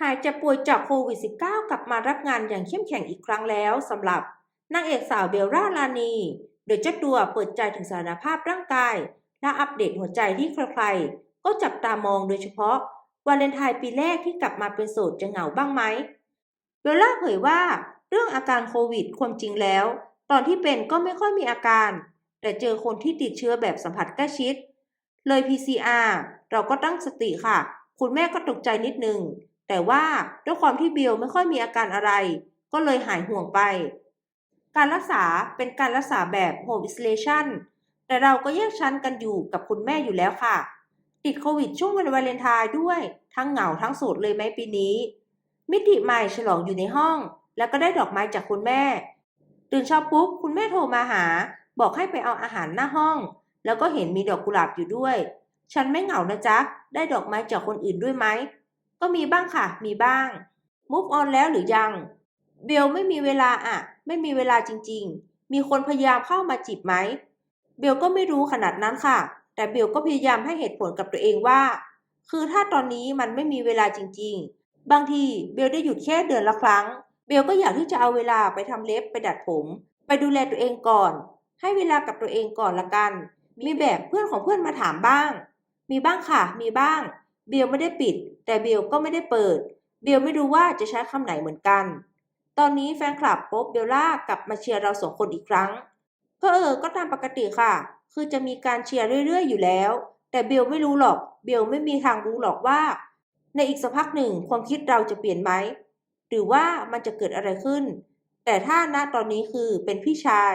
หายเจ็บป่วยจากโควิด -19 กลับมารับงานอย่างเข้มแข็งอีกครั้งแล้วสำหรับนางเอกสาวเบลล่าลานี โดยเจ้าตัวเปิดใจถึงสถานภาพร่างกาย และอัปเดตหัวใจที่ใครๆ ก็จับตามองโดยเฉพาะวาเลนไทน์ปีแรกที่กลับมาเป็นโสดจะเหงาบ้างไหมเบลล่าเผยว่าเรื่องอาการโควิดความจริงแล้ว ตอนที่เป็นก็ไม่ค่อยมีอาการ แต่เจอคนที่ติดเชื้อแบบสัมผัสใกล้ชิด เลย PCR เราก็ตั้งสติค่ะ คุณแม่ก็ตกใจนิดนึง แต่ว่าด้วยความที่เบลไม่ค่อยมีอาการอะไร ก็เลยหายห่วงไป การรักษาเป็นการรักษาแบบ Home Isolation แต่เราก็แยกชั้นกันอยู่กับคุณแม่อยู่แล้วค่ะ ติดโควิดช่วงวันวาเลนไทน์ด้วย ทั้งเหงาทั้งโสดเลยไหมปีนี้ มิติใหม่ฉลองอยู่ในห้อง แล้วก็ได้ดอกไม้จากคุณแม่ ตื่นเช้าปุ๊บคุณแม่โทรมาหา บอกให้ไปเอาอาหารหน้าห้อง แล้วก็เห็นมีดอกกุหลาบอยู่ด้วย ฉันไม่เหงานะจ๊ะ ได้ดอกไม้จากคนอื่นด้วยไหม ก็มีบ้างค่ะ มีบ้าง move on แล้วหรือยัง เบลไม่มีเวลาอะไม่มีเวลาจริง ๆ มีคนพยายามเข้ามาจีบไหม เบลก็ไม่รู้ขนาดนั้นค่ะ แต่เบลก็พยายามให้เหตุผลกับตัวเองว่า คือถ้าตอนนี้มันไม่มีเวลาจริง ๆ บางทีเบลได้หยุดแค่เดือนละครั้ง เบลก็อยากที่จะเอาเวลาไปทำเล็บไปดัดผม ไปดูแลตัวเองก่อน ให้เวลากับตัวเองก่อนละกัน มีแบบเพื่อนของเพื่อนมาถามบ้าง มีบ้างค่ะ มีบ้าง เบลไม่ได้ปิด แต่เบลก็ไม่ได้เปิด เบลไม่รู้ว่าจะใช้คำไหนเหมือนกัน ตอนนี้แฟนคลับโป๊บเบลล่ากลับมาเชียร์เราสองคนอีกครั้ง ก็เออ ก็ตามปกติค่ะ คือจะมีการเชียร์เรื่อยๆ อยู่แล้ว แต่เบลไม่รู้หรอก เบลไม่มีทางรู้หรอกว่า ในอีกสักพักหนึ่งความคิดเราจะเปลี่ยนไหม หรือว่ามันจะเกิดอะไรขึ้น แต่ถ้าณตอนนี้คือเป็นพี่ชาย